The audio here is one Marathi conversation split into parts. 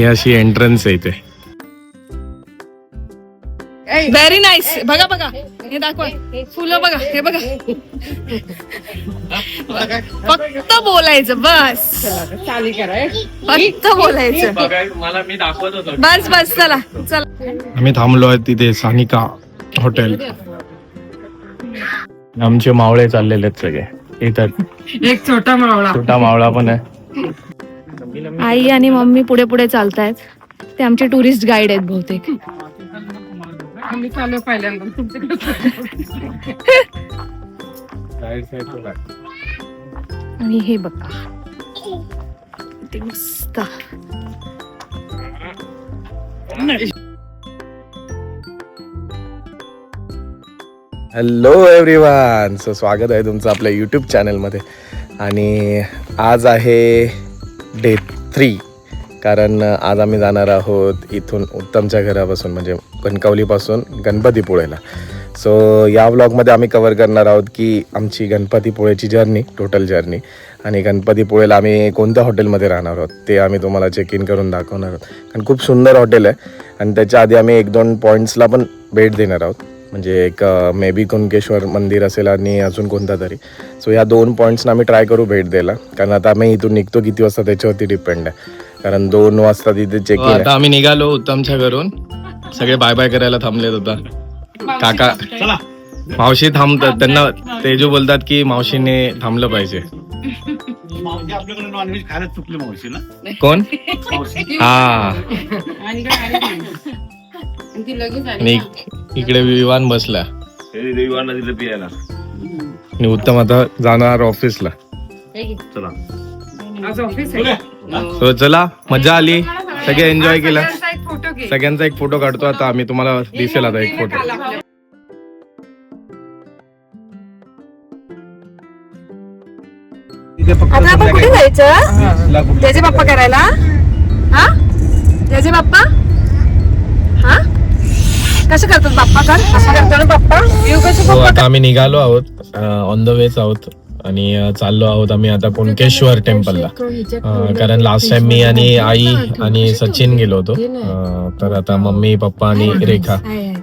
ही अशी एंट्रन्स आहे इथे. व्हेरी नाईस बघा बघा. हे दाखवा. फुलं बघा हे बघा. फक्त बोलायचं बस. फक्त बोलायचं. मला मी दाखवत होतो. बस बस चला चला. आम्ही थांबलो आहे तिथे सानिका हॉटेल आमचे मावळे चाललेले आहेत सगळे. येतात एक छोटा मावळा. छोटा मावळा पण आहे. आई आणि मम्मी पुढे पुढे चालतायत. ते आमचे टुरिस्ट गाईड आहेत बहुतेक. आम्ही चालू पहिल्यांदा. आणि हे बघा. मस्त. हॅलो एव्हरीवन सो स्वागत आहे तुमचं आपल्या यूट्यूब चॅनलमध्ये आणि आज आहे डे थ्री. कारण आज आम्ही जाणार आहोत इथून उत्तमच्या घरापासून म्हणजे कणकवलीपासून गणपतीपुळेला. सो या व्लॉगमध्ये आम्ही कवर करणार आहोत की आमची गणपतीपुळेची जर्नी टोटल जर्नी आणि गणपतीपुळेला आम्ही कोणत्या हॉटेलमध्ये राहणार आहोत ते आम्ही तुम्हाला चेक इन करून दाखवणार आहोत. कारण खूप सुंदर हॉटेल आहे. आणि त्याच्या आधी आम्ही एक दोन पॉईंट्सला पण भेट देणार आहोत. म्हणजे एक मे बी कुणकेश्वर मंदिर असेल आणि अजून कोणता तरी. सो या दोन पॉईंट्सना आम्ही ट्राय करू भेट द्यायला. कारण आता आम्ही इथून निघतो किती वाजता त्याच्यावरती डिपेंड आहे. कारण दोन वाजता तिथे चेक इन आता आम्ही निघालो उत्तमच्या घरून. सगळे बाय बाय करायला थांबलेत होता काका मावशी थांबतात. त्यांना ते जो बोलतात की मावशीने थांबलं पाहिजे. मावशी आपल्याकडे नॉनव्हेज खायला चुकले मावशी ना? कोण? हा. इकडे विवान बसला. रविवार नदीला पियाला आणि उत्तम आता जाणार ऑफिसला. चला. आज ऑफिस आहे. सो चला. मजा आली. सगळे एन्जॉय केला सगळ्यांचा एक फोटो घे. सगळ्यांचा एक फोटो काढतो. आता आम्ही तुम्हाला दिसेल आता एक फोटो आता आपण कुठे जायचं? त्याचे बाप्पा करायला? हा? त्याचे बाप्पा? हा कसं करतात बाप्पा कर कसं करतो ना बाप्पा? येऊ कसं हो आता आम्ही निघालो आहोत ऑन द वेच आहोत आणि चाललो आहोत आम्ही आता कुणकेश्वर टेम्पलला कारण लास्ट टाइम मी आणि आई आणि सचिन गेलो होतो. तर आता मम्मी पप्पा आणि रेखा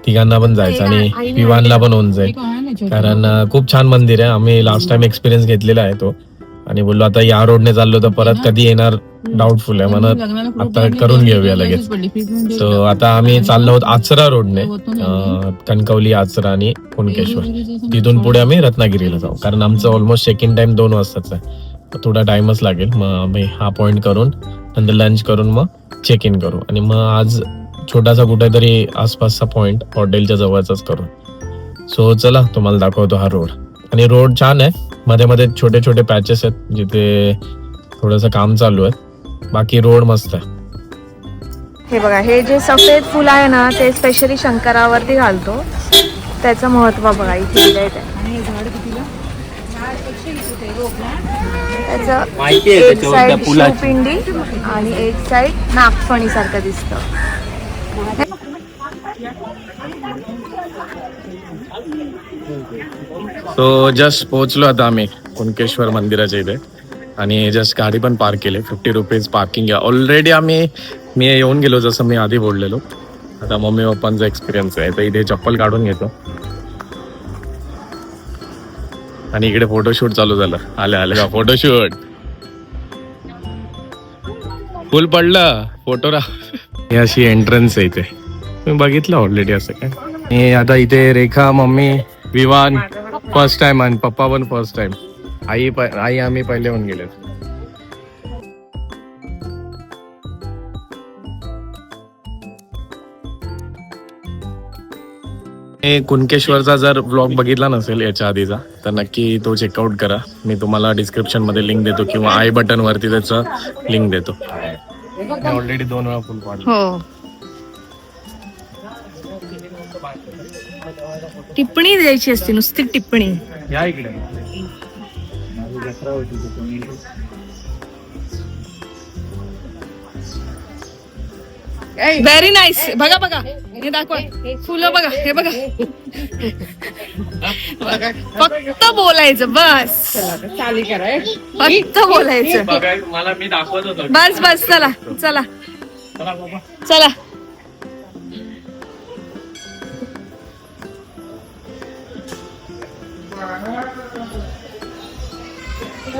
तिघांना पण जायचं आणि विवानला पण होऊन जाईल. कारण खूप छान मंदिर आहे. आम्ही लास्ट टाइम एक्सपिरियन्स घेतलेला आहे तो. आणि बोललो आता या रोडने चाललो तर परत कधी येणार? डाऊटफुल आहे म्हणत आता करून घेऊया लगेच. सो आता आम्ही चाललो आहोत आचरा रोडने कणकवली आचरा आणि कुणकेश्वर तिथून पुढे आम्ही रत्नागिरीला जाऊ. कारण आमचं ऑलमोस्ट चेक इन टाइम दोन वाजताच आहे. थोडा टाइमच लागेल. मग आम्ही हा पॉइंट करून नंतर लंच करून मग चेक इन करू. आणि मग आज छोटासा कुठेतरी आसपासचा पॉइंट हॉटेलच्या जवळचाच करू. सो चला तुम्हाला दाखवतो हा रोड आणि रोड छान आहे. मध्ये मध्ये छोटे छोटे पॅचेस आहेत जिथे थोडंसं काम चालू आहे. बाकी रोड मस्त आहे. हे बघा हे जे सफेद फुल आहे ना ते स्पेशली शंकरावरती घालतो. त्याचं महत्त्व बघा इथे दिलंय ते. त्याचं एक शिवपिंडी आणि एक साइड नागफणी सारखं दिसतं. सो जस्ट पोहोचलो आता आम्ही कुणकेश्वर मंदिराच्या इथे. आणि जस्ट गाडी पण पार्क केली. फिफ्टी रुपीज पार्किंग ऑलरेडी आम्ही मी येऊन गेलो जसं मी आधी बोललेलो. आता मम्मी पप्पांचा एक्सपिरियन्स आहे. तर इथे चप्पल काढून घेतो. आणि इकडे फोटोशूट चालू झालं. आले आले. का फोटोशूट फुल पडलं. फोटो रा ही अशी एंट्रन्स आहे इथे. मी बघितलं ऑलरेडी असं काय? आता इथे Rekha mummy Vivaan first time आणि पप्पा पण फर्स्ट टाइम आई आई आम्ही पहिले होऊन गेले. हे कुणकेश्वरचा जर ब्लॉग बघितला नसेल याच्या आधीचा तर नक्की तो चेकआउट करा. मी तुम्हाला डिस्क्रिप्शनमध्ये लिंक देतो किंवा आय बटन वरती त्याचं लिंक देतो. ऑलरेडी दोन वेळा फुल पाडलं. टिप्पणी द्यायची असते नुसती टिप्पणी. या इकडे. व्हेरी नाईस बघा बघा. हे दाखवा. फुलं बघा हे बघा. फक्त बोलायचं बस. फक्त बोलायचं. मला मी दाखवत होतो. बस बस चला चला. चला.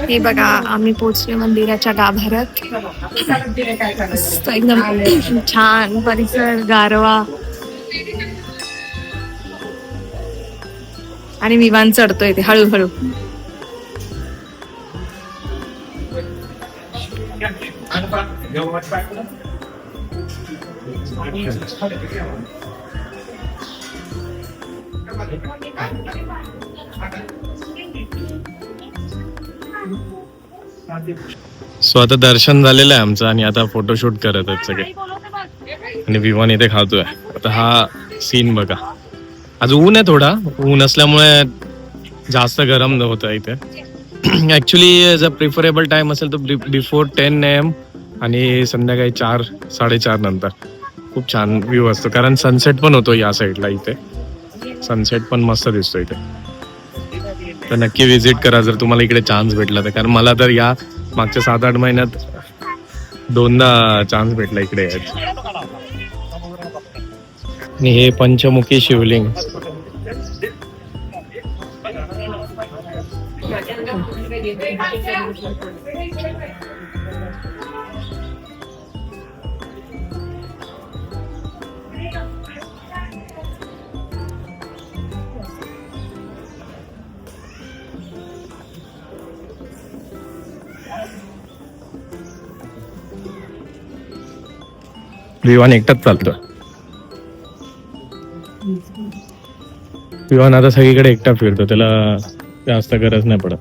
हे बघा आम्ही पोचले मंदिराच्या गाभाऱ्यात. मस्त एकदम छान परिसर गारवा. आणि विमान चढतोय ते हळूहळू. सो आता दर्शन झालेलं आहे आमचं आणि आता फोटोशूट करत आहेत सगळे. आणि विमान इथे खातोय. आता हा सीन बघा. आज ऊन आहे थोडा. ऊन असल्यामुळे जास्त गरम होतं इथे. ऍक्च्युली जर प्रिफरेबल टाइम असेल तर बिफोर टेन एम आणि संध्याकाळी चार साडेचार नंतर. खूप छान व्ह्यू असतो. कारण सनसेट पण होतो या साईडला इथे. सनसेट पण मस्त दिसतो इथे. तर नक्की विजिट करा जर तुम्हाला इकडे चान्स भेटला तर. कारण मला तर या मागच्या सात आठ महिन्यात दोनदा चान्स भेटला इकडे आणि हे पंचमुखी शिवलिंग. विवान एकटाच चालतो विवान आता सगळीकडे एकटा फिरतो त्याला जास्त गरज नाही पडत.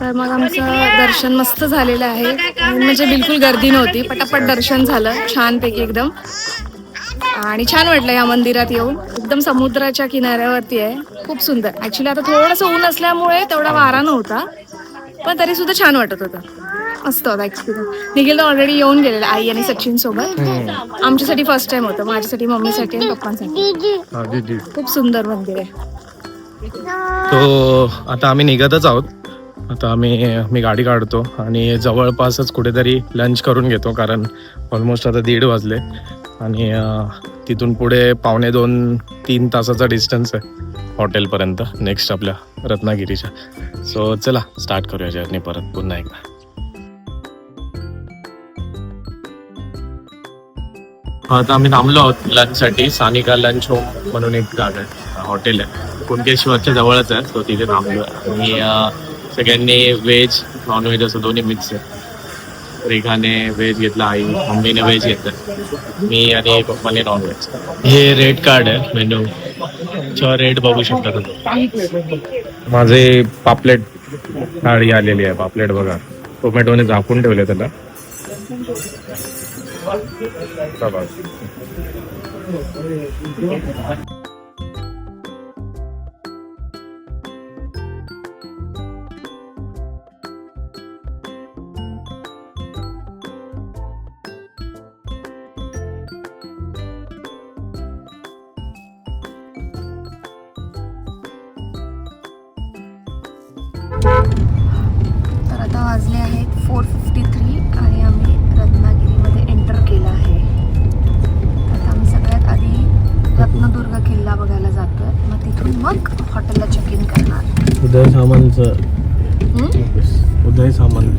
तर मग आमचं दर्शन मस्त झालेलं आहे. म्हणजे बिलकुल गर्दी नव्हती पटापट दर्शन झालं छानपैकी एकदम. आणि छान वाटलं या मंदिरात येऊन. एकदम समुद्राच्या किनाऱ्यावरती आहे. खूप सुंदर. ऍक्च्युली आता थोडंसं ऊन असल्यामुळे तेवढा वारा नव्हता. पण तरी सुद्धा छान वाटत होतं. मस्त होता एक्सपिरियन्स निखिल तर ऑलरेडी येऊन गेलेला आई आणि सचिन सोबत आमच्यासाठी फर्स्ट टाइम होतं माझ्यासाठी मम्मीसाठी आणि पप्पांसाठी. खूप सुंदर मंदिर आहे. तो आता आम्ही निघतच आहोत. आता आम्ही मी गाडी काढतो आणि जवळपासच कुठेतरी लंच करून घेतो कारण ऑलमोस्ट आता दीड वाजले. आणि अं, तिथून पुढे पावणे दोन तीन तासाचा डिस्टन्स आहे हॉटेलपर्यंत नेक्स्ट आपल्या रत्नागिरीच्या. सो चला स्टार्ट करूया जर्नी परत पुन्हा एकदा. आता आम्ही थांबलो आहोत लंचसाठी सानिका लंच होम म्हणून एक जागा आहे हॉटेल आहे. कुणकेश्वरच्या जवळच आहे तो तिथे थांबलो आणि सगळ्यांनी व्हेज नॉनव्हेज असं दोन्ही मिक्स आहे. रेखाने व्हेज घेतला आई मम्मीने व्हेज घेतलं. मी आणि पप्पाने नॉनव्हेज हे रेड कार्ड आहे मेनू रेट बघू शकता तुम्ही. माझे पापलेट थाळी आलेली आहे पापलेट बघा. टोमॅटोने झाकून ठेवले त्याला. बघा. किल्ला बघायला जातोय. मग तिथून मग हॉटेलला चेक इन करणार. उदय हम्म? उदय सामंत.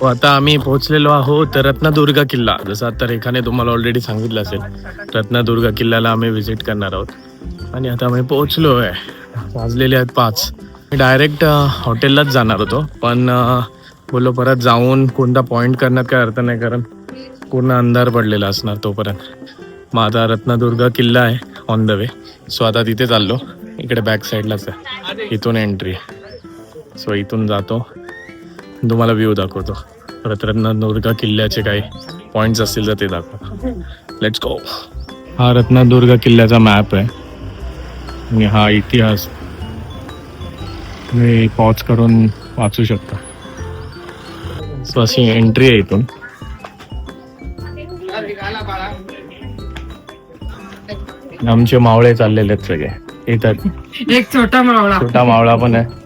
हो, आता आम्ही पोहोचलेलो आहोत रत्नदुर्ग किल्ला. जसं आता रेखाने तुम्हाला ऑलरेडी सांगितलं असेल रत्नदुर्ग किल्ल्याला आम्ही व्हिजिट करणार आहोत. आणि आता आम्ही पोहोचलो आहे वाजलेले आहेत पाच. मी डायरेक्ट हॉटेललाच जाणार होतो. पण बोललो परत जाऊन कोणता पॉईंट करण्यात काय अर्थ नाही कारण पूर्ण अंधार पडलेला असणार तोपर्यंत. मग आता रत्नदुर्ग किल्ला आहे ऑन द वे सो आता तिथे चाललो. इकडे बॅक साईडलाच आहे. इथून एंट्री सो इथून जातो. तुम्हाला व्ह्यू दाखवतो. परत रत्नदुर्ग किल्ल्याचे काही पॉईंट्स असतील तर ते दाखव. लेट्स गो हा रत्नदुर्ग किल्ल्याचा मॅप आहे. आणि हा इतिहास तुम्ही पॉज करून वाचू शकता. सो अशी एंट्री आहे इथून. आमचे मावळे चाललेले आहेत सगळे. येतात एक छोटा मावळा. छोटा मावळा पण आहे.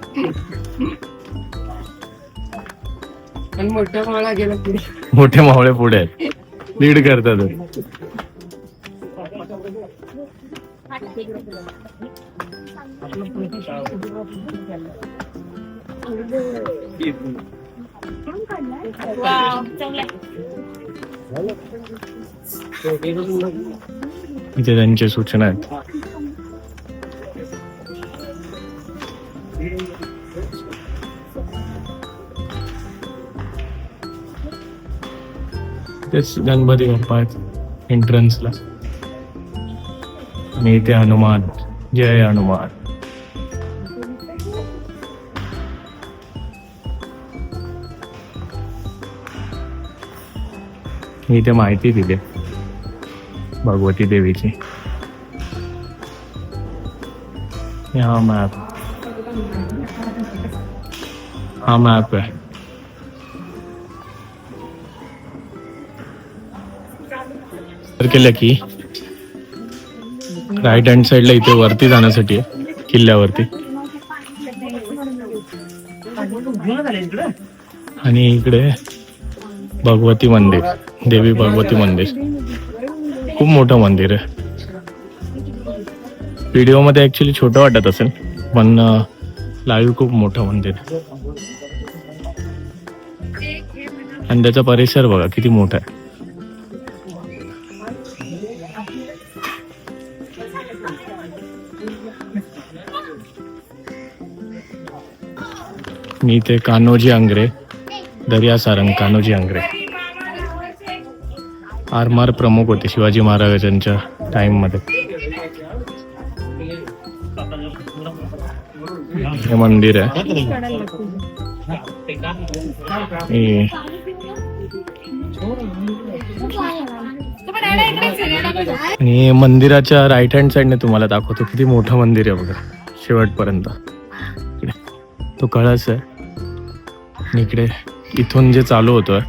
मोठा मावळा गेला पुढे. मोठे मावळे पुढे आहेत. लीड करतात. इथे त्यांच्या सूचना आहेत. तेच गणपती बाप्पा आहेत एंट्रन्सला आणि इथे हनुमान. जय हनुमान. मी इथे माहिती दिली. भगवती देवीची. हा मॅप हा मॅप आहे. केलं की राईट हँड साईडला इथे वरती जाण्यासाठी आहे किल्ल्यावरती. आणि इकडे भगवती मंदिर देवी भगवती मंदिर. खूप मोठं मंदिर आहे. व्हिडिओमध्ये ॲक्च्युली छोटं वाटत असेल पण लाईव्ह खूप मोठं मंदिर आणि त्याचा परिसर बघा किती मोठा आहे. मी ते कान्होजी आंग्रे दर्या सारंग कान्होजी आंग्रे. आरमार प्रमुख होते शिवाजी महाराजांच्या टाईममध्ये हे मंदिर आहे. आणि मंदिराच्या राईट हँड साईडने तुम्हाला दाखवतो. किती मोठं मंदिर आहे बघा. शेवटपर्यंत. इकडे. तो कळस आहे. इकडे इथून जे चालू होतोय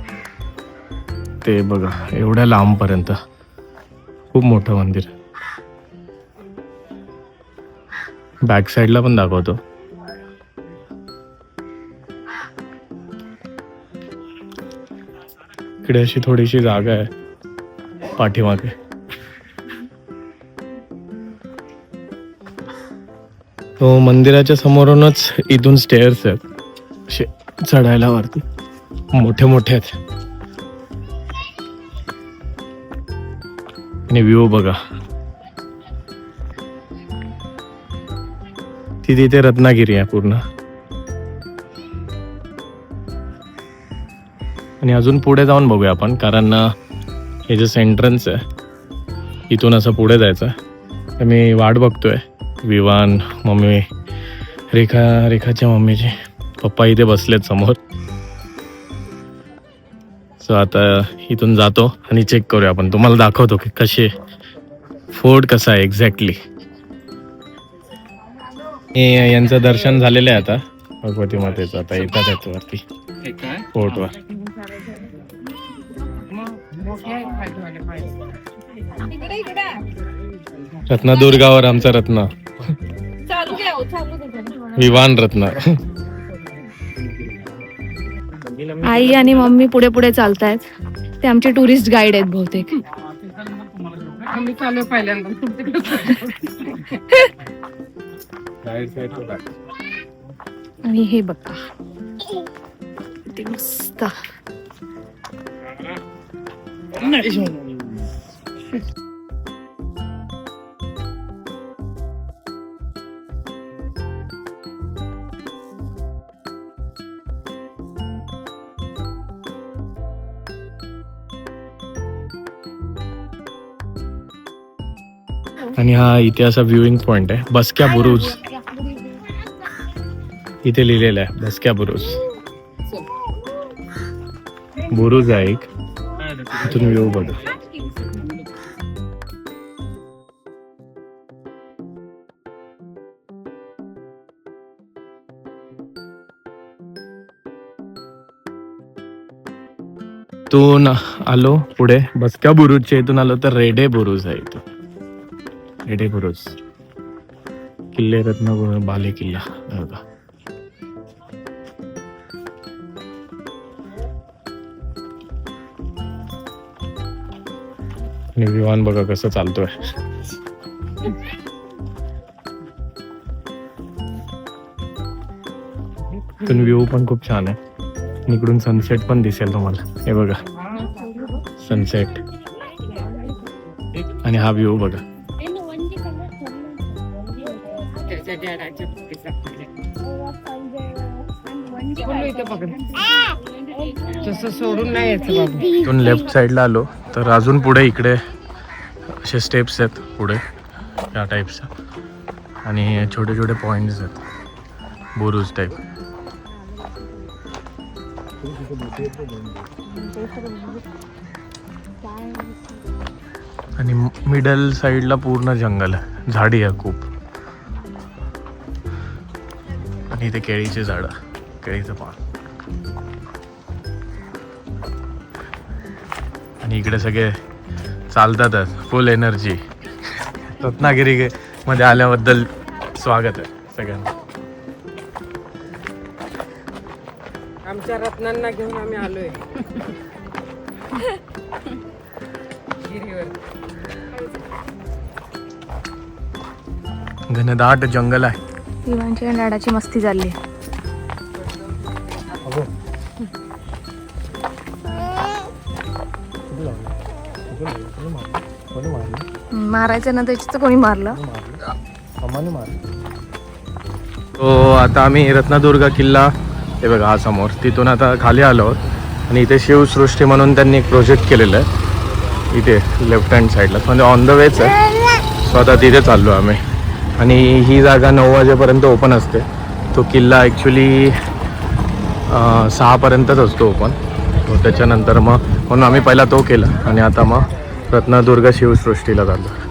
ते बघा एवढ्या लांबपर्यंत. खूप मोठं मंदिर. बॅक साईडला पण दाखवतो. इकडे अशी थोडीशी जागा आहे पाठीमागे. तो मंदिराच्या समोरूनच इथून स्टेअर्स आहेत. असे चढायला वरती. मोठे मोठे आहेत. आणि व्ह्यू बघा. ती तिथे रत्नागिरी आहे पूर्ण. आणि अजून पुढे जाऊन बघूया आपण कारण हे जे सेंट्रन्स आहे इथून असं पुढे जायचं. आहे. तर मी वाट बघतोय. विवान मम्मी रेखा रेखाच्या मम्मीची. पप्पा इथे बसलेत समोर. सो आता इथून जातो आणि चेक करूया आपण. तुम्हाला दाखवतो की कसे फोर्ट कसा आहे एक्झॅक्टली यांचं दर्शन झालेलं आहे आता. भगवती मातेचं आता येतात आहेत वरती फोर्टवर रत्नदुर्गावर आमचा रत्न. विवान रत्न. आई आणि मम्मी पुढे पुढे चालतायत. ते आमचे टुरिस्ट गाईड आहेत बहुतेक. आणि हे बघा. किती मस्त. आणि हा इथे असा व्ह्यूइंग पॉइंट आहे. बसक्या बुरुज. इथे लिहिलेलं आहे बसक्या बुरुज. बुरुज आहे एक. इथून व्ह्यू बघा. इथून आलो पुढे. बसक्या बुरुजच्या इथून आलो तर रेडे बुरुज आहे इथं रेडे किल्ले रत्न बाले किल्ला बघा आणि विमान बघा कसं चालतोय पण व्ह्यू पण खूप छान आहे. इकडून सनसेट पण दिसेल तुम्हाला. हे बघा. सनसेट आणि हा व्ह्यू बघा. तसं सोडून नाही यायचं बाबू. इथून लेफ्ट साईडला आलो तर अजून पुढे इकडे असे स्टेप्स आहेत पुढे या टाईपच्या आणि छोटे छोटे पॉईंट्स आहेत. बुरुज टाईप आणि मिडल साईडला पूर्ण जंगल आहे. झाडी आहे खूप. आणि इथे केळीचे झाडं. केळीचं पान. आणि इकडे सगळे चालतातच फुल एनर्जी रत्नागिरी मध्ये आल्याबद्दल स्वागत आहे सगळ्यांना. आमच्या रत्नांना घेऊन आम्ही आलोय. घनदाट जंगल आहे. विमानच्या डाडाची मस्ती चालली मारायचं ना त्याच्यात कोणी मारलं? तो आता आम्ही रत्नदुर्ग किल्ला हे बघा हा समोर तिथून आता खाली आलो आहोत. आणि इथे शिवसृष्टी म्हणून त्यांनी एक प्रोजेक्ट केलेलं आहे. इथे लेफ्ट हँड साईडला म्हणजे ऑन द वेच आहे सो आता तिथे चाललो आम्ही. आणि ही जागा नऊ वाजेपर्यंत ओपन असते. तो किल्ला ॲक्च्युली सहापर्यंतच असतो ओपन त्याच्यानंतर मग म्हणून आम्ही पहिला तो केला. आणि आता मग रत्नदुर्ग शिवसृष्टीला चाललो